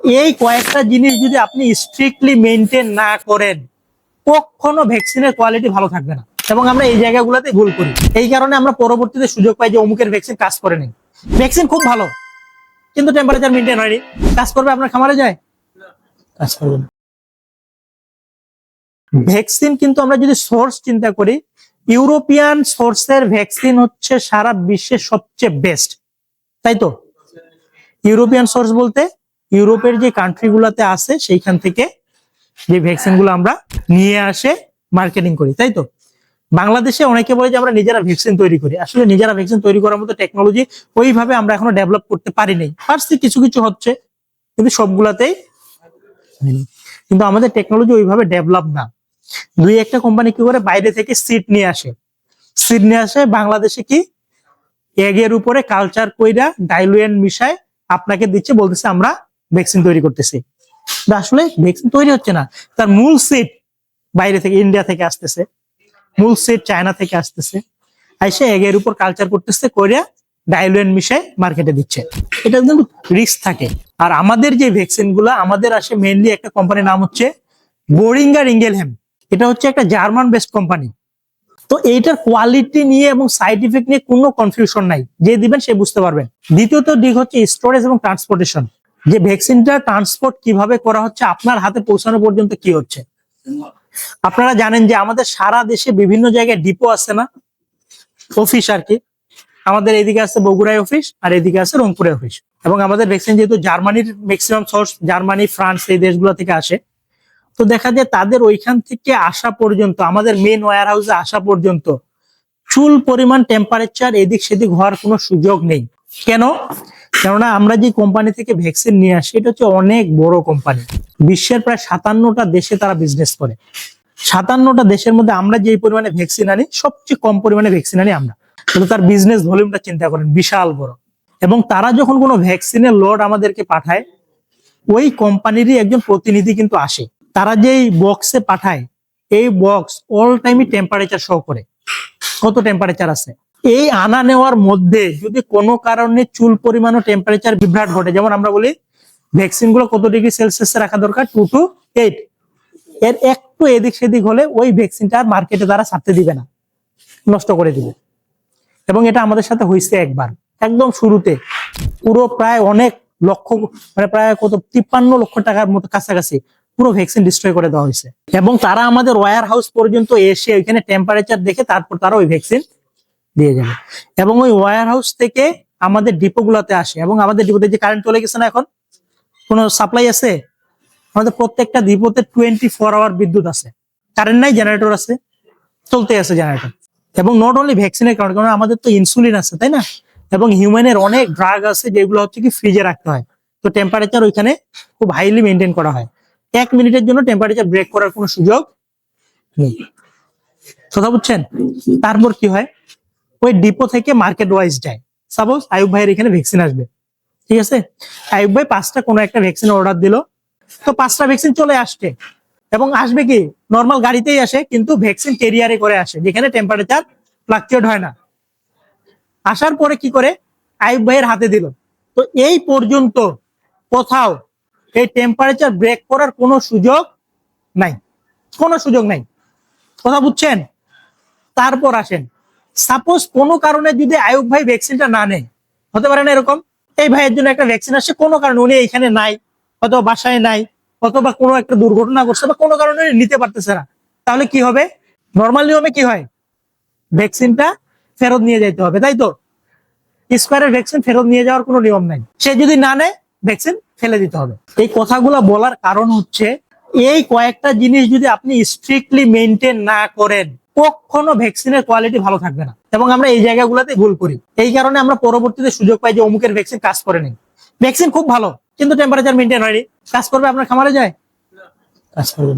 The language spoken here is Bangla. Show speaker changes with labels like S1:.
S1: এই কয়েকটা জিনিস যদি আপনি স্ট্রিক্টলি মেনটেন না করেন, কখনো ভ্যাকসিনের কোয়ালিটি ভালো থাকবে না। এবং আমরা এই জায়গাগুলোতে ভুল করি। এই কারণে আমরা পরবর্তীতে সুযোগ পাই যে অমুকের ভ্যাকসিন কাজ করে নেই। ভ্যাকসিন খুব ভালো, কিন্তু টেম্পারেচার মেনটেন হয়নি। কাজ করবে আপনার খামারে যায়? কাজ করবে ভ্যাকসিন কিন্তু আমরা যদি সোর্স চিন্তা করি ইউরোপিয়ান সোর্সের ভ্যাকসিন হচ্ছে সারা বিশ্বের সবচেয়ে বেস্ট তাই তো? ইউরোপিয়ান সোর্স বলতে ইউরোপের যে কান্ট্রি গুলাতে আছে, সেইখান থেকে যে ভ্যাকসিনগুলো আমরা নিয়ে আসে মার্কেটিং করি, তাই তো? বাংলাদেশে অনেকে বলে যে আমরা নিজেরা ভ্যাকসিন তৈরি করি। আসলে নিজেরা ভ্যাকসিন তৈরি করার মতো টেকনোলজি ওইভাবে আমরা এখনও ডেভেলপ করতে পারি নাই। পারছি কিছু কিছু হচ্ছে, কিন্তু সবগুলাতেই। কিন্তু আমাদের টেকনোলজি ওইভাবে ডেভেলপ না। দুই একটা কোম্পানি কি করে বাইরে থেকে সিট নিয়ে আসে। সিট নিয়ে আসে, বাংলাদেশে কি? এগের উপরে কালচার কইরা ডাইলুয়েন মিশায় আপনাকে দিচ্ছে, বলতেছে আমরা ভ্যাকসিন তৈরি করতেছে। আসলে ভ্যাকসিন তৈরি হচ্ছে না। তার মূল সিট বাইরে থেকে ইন্ডিয়া থেকে আসতেছে। মূল সিট চায়না থেকে আসতেছে। আইসে এগের উপর কালচার করতেছে, কইরা ডাইলুয়েন মিশায় মার্কেটে দিচ্ছে। এটা কিন্তু রিস্ক থাকে। আর আমাদের যে ভ্যাকসিনগুলা, আমাদের আসে মেইনলি একটা কোম্পানির নাম হচ্ছে বোরিঙ্গার ইঙ্গেলহ্যাম এটা হচ্ছে একটা জার্মান বেস্ট কোম্পানি তো এইটার কোয়ালিটি নিয়ে এবং সাইড ইফেক্ট নিয়ে কোনো কনফিউশন নাই। যে দিবেন সে বুঝতে পারবেন। দ্বিতীয়ত দিক হচ্ছে স্টোরেজ এবং ট্রান্সপোর্টেশন যে ভ্যাকসিনটা ট্রান্সপোর্ট কীভাবে করা হচ্ছে, আপনার হাতে পৌঁছানো পর্যন্ত কি হচ্ছে? আপনারা জানেন যে আমাদের সারা দেশে বিভিন্ন জায়গায় ডিপো আছে না? অফিস আর কি। আমাদের এদিকে আছে বগুড়ায় অফিস আর এদিকে আছে রংপুরে অফিস এবং আমাদের ভ্যাকসিন যেহেতু জার্মানির ম্যাক্সিমাম সোর্স জার্মানি, ফ্রান্স এই দেশগুলো থেকে আসে। তো দেখা যায় তাদের ওইখান থেকে আসা পর্যন্ত, আমাদের মেন ওয়ার হাউসে আসা পর্যন্ত চুল পরিমাণ টেম্পারেচার এদিক সেদিক হওয়ার কোনো সুযোগ নেই। কেন? কেননা আমরা যে কোম্পানি থেকে ভ্যাকসিন নিয়ে আসি, এটা হচ্ছে অনেক বড় কোম্পানি বিশ্বের প্রায় সাতান্নটা দেশে তারা বিজনেস করে। সাতান্নটা দেশের মধ্যে আমরা যে পরিমাণে ভ্যাকসিন আনি, সবচেয়ে কম পরিমাণে ভ্যাকসিন আনি আমরা। কিন্তু তার বিজনেস ভলিউমটা চিন্তা করেন, বিশাল বড়। এবং তারা যখন কোনো ভ্যাকসিনের লোড আমাদেরকে পাঠায়, ওই কোম্পানিরই একজন প্রতিনিধি কিন্তু আসে। তারা যেই বক্সে পাঠায়, এই বক্স অল টাইমই টেম্পারেচার শো করে। কত টেম্পারেচার আছে? এই আনা নেওয়ার মধ্যে যদি কোনো কারণে চুল পরিমাণ টেম্পারেচার বিভ্রাট ঘটে, যেমন আমরা বলি ভ্যাকসিনগুলো কত ডিগ্রি সেলসিয়াসে রাখা দরকার? টু টু এইট এর একটু এদিক সেদিক হলে ওই ভ্যাকসিনটা আর মার্কেটে তারা ছাড়তে দিবে না, নষ্ট করে দিবে। এবং এটা আমাদের সাথে হয়েছে একবার, একদম শুরুতে। পুরো প্রায় অনেক লক্ষ মানে প্রায় কত, তিপ্পান্ন লক্ষ টাকার মতো কাছাকাছি পুরো ভ্যাকসিন ডিস্ট্রয় করে দেওয়া হয়েছে। এবং তারা আমাদের ওয়ার হাউস পর্যন্ত এসে ওইখানে টেম্পারেচার দেখে তারপর তারা ওই ভ্যাকসিন দিয়ে যাবে। এবং ওই ওয়ার হাউস থেকে আমাদের ডিপো গুলাতে আসে। এবং আমাদের ডিপোতে যে কারেন্ট চলে গেছে না এখন? কোনো সাপ্লাই আছে? আমাদের প্রত্যেকটা ডিপোতে টোয়েন্টি ফোর আওয়ার বিদ্যুৎ আছে। কারেন্ট নাই জেনারেটর আছে। চলতে আছে জেনারেটর এবং নট অনলি ভ্যাকসিনের কারণে, কারণ আমাদের তো ইনসুলিন আছে, তাই না? এবং হিউম্যানের অনেক ড্রাগ আছে যেগুলো হচ্ছে কি ফ্রিজে রাখতে হয়। তো টেম্পারেচার ওইখানে খুব হাইলি মেনটেন করা হয়। এক মিনিটের জন্য টেম্পারেচার ব্রেক করার কোনো সুযোগ নেই। কথা বুঝছেন? তারপর কি হয়? ওই ডিপো থেকে মার্কেট ওয়াইজ যায়। সাপোজ আয়ুব ভাইয়ের এখানে ভ্যাকসিন আসবে। ঠিক আছে? আয়ুব ভাই পাঁচটা কোনো একটা ভ্যাকসিন অর্ডার দিল। তো পাঁচটা ভ্যাকসিন চলে আসছে। এবং আসবে কি? নর্মাল গাড়িতেই আসে, কিন্তু ভ্যাকসিন কেরিয়ারে করে আসে, যেখানে টেম্পারেচার ফ্লাকচুয়েট হয় না। আসার পরে কি করে? আয়ুব ভাইয়ের হাতে দিল। তো এই পর্যন্ত কোথাও এই টেম্পারেচার ব্রেক করার কোনো সুযোগ নাই। কোনো সুযোগ নাই। কথা বুঝছেন? তারপর আসেন। সাপোজ কোনো কারণে যদি আয়ুব ভাই ভ্যাকসিনটা না নেয়, হতে পারে না এরকম? এই ভাইয়ের জন্য একটা ভ্যাকসিন আসছে কোনো কারণে উনি এখানে নাই, অথবা বাসায় নাই, অথবা কোনো একটা দুর্ঘটনা ঘটছে বা কোনো কারণে নিতে পারতেছে না। তাহলে কি হবে? নর্মাল নিয়মে কি হয়? ভ্যাকসিনটা ফেরত নিয়ে যেতে হবে, তাই তো? স্কোয়ারের ভ্যাকসিন ফেরত নিয়ে যাওয়ার কোনো নিয়ম নাই। সে যদি না নেয় ভ্যাকসিন ফেলে দিতে হবে। এই কথাগুলো বলার কারণ হচ্ছে, এই কয়েকটা জিনিস যদি আপনি স্ট্রিক্টলি মেনটেন না করেন কখনো ভ্যাকসিনের কোয়ালিটি ভালো থাকবে না। এবং আমরা এই জায়গাগুলোতে ভুল করি। এই কারণে আমরা পরবর্তীতে সুযোগ পাই যে অমুকের ভ্যাকসিন কাজ করে নেই। ভ্যাকসিন খুব ভালো, কিন্তু টেম্পারেচার মেনটেন হয়নি। কাজ করবে আপনার খামারে যায়? কাজ করবে।